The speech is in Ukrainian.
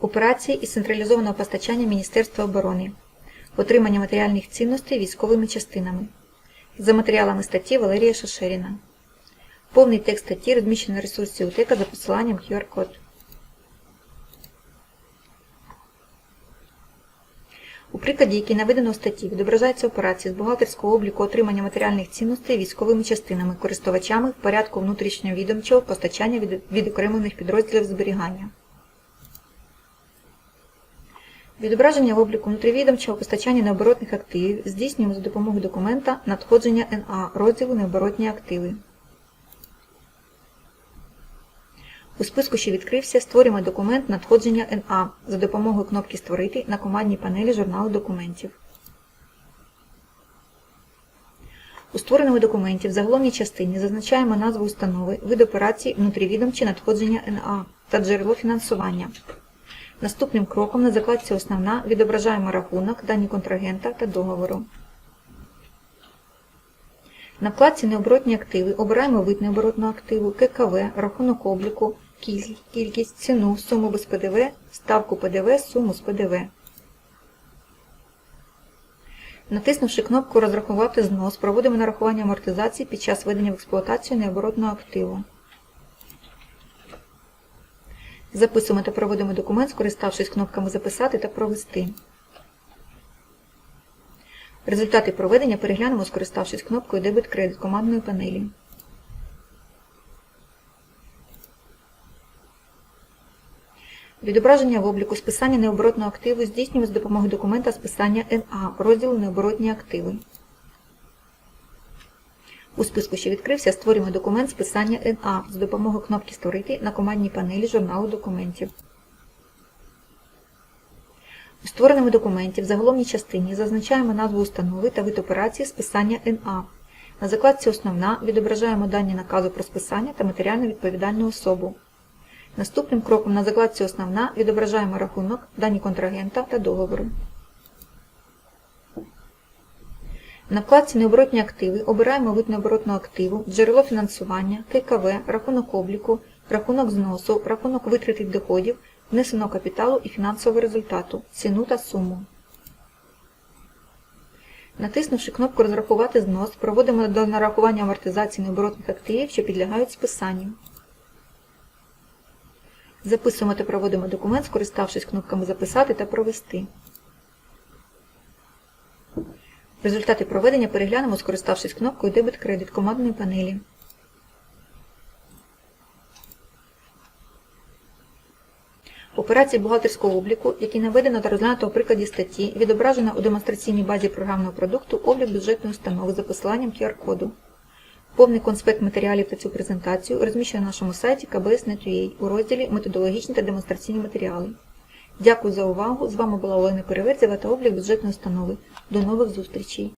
Операції із централізованого постачання Міністерства оборони. Отримання матеріальних цінностей військовими частинами. За матеріалами статті Валерія Шашеріна. Повний текст статті розміщено на ресурсі УТЕКа за посиланням QR-код. У прикладі, який наведено у статті, відображаються операції з бухгалтерського обліку отримання матеріальних цінностей військовими частинами, користувачами в порядку внутрішньовідомчого постачання від відокремлених підрозділів зберігання. Відображення в обліку внутрівідомчого постачання необоротних активів здійснюємо за допомогою документа надходження НА розділу необоротні активи. У списку, що відкрився, створюємо документ надходження НА за допомогою кнопки Створити на командній панелі журналу документів. У створеному документі в заголовній частині зазначаємо назву установи, вид операції, внутрівідомчі надходження НА та джерело фінансування. Наступним кроком на закладці Основна відображаємо рахунок, дані контрагента та договору. На вкладці Необоротні активи обираємо вид необоротного активу, ККВ, рахунок обліку, кількість, ціну, суму без ПДВ, ставку ПДВ, суму з ПДВ. Натиснувши кнопку Розрахувати знос, проводимо нарахування амортизації під час введення в експлуатацію необоротного активу. Записуємо та проводимо документ, скориставшись кнопками Записати та Провести. Результати проведення переглянемо, скориставшись кнопкою Дебет-кредит командної панелі. Відображення в обліку списання необоротного активу здійснюємо з допомогою документа списання НА, розділу Необоротні активи. У списку, що відкрився, створюємо документ списання НА з допомогою кнопки Створити на командній панелі журналу документів. У створеному документі в заголовній частині зазначаємо назву установи та вид операції списання НА. На закладці Основна відображаємо дані наказу про списання та матеріально відповідальну особу. Наступним кроком на закладці Основна відображаємо рахунок, дані контрагента та договору. На вкладці Необоротні активи обираємо вид необоротного активу, джерело фінансування, ККВ, рахунок обліку, рахунок зносу, рахунок витрат і доходів, внесеного капіталу і фінансового результату, ціну та суму. Натиснувши кнопку Розрахувати знос, проводимо до нарахування амортизації необоротних активів, що підлягають списанню. Записуємо та проводимо документ, скориставшись кнопками Записати та Провести. Результати проведення переглянемо, скориставшись кнопкою Дебет-кредит командної панелі. Операції бухгалтерського обліку, які наведено та розглянуто у прикладі статті, відображено у демонстраційній базі програмного продукту облік бюджетної установи за посиланням QR-коду. Повний конспект матеріалів та цю презентацію розміщено на нашому сайті kbs.net.ua у розділі Методологічні та демонстраційні матеріали. Дякую за увагу. З вами була Олена Переверзєва та облік бюджетної установи. До нових зустрічей!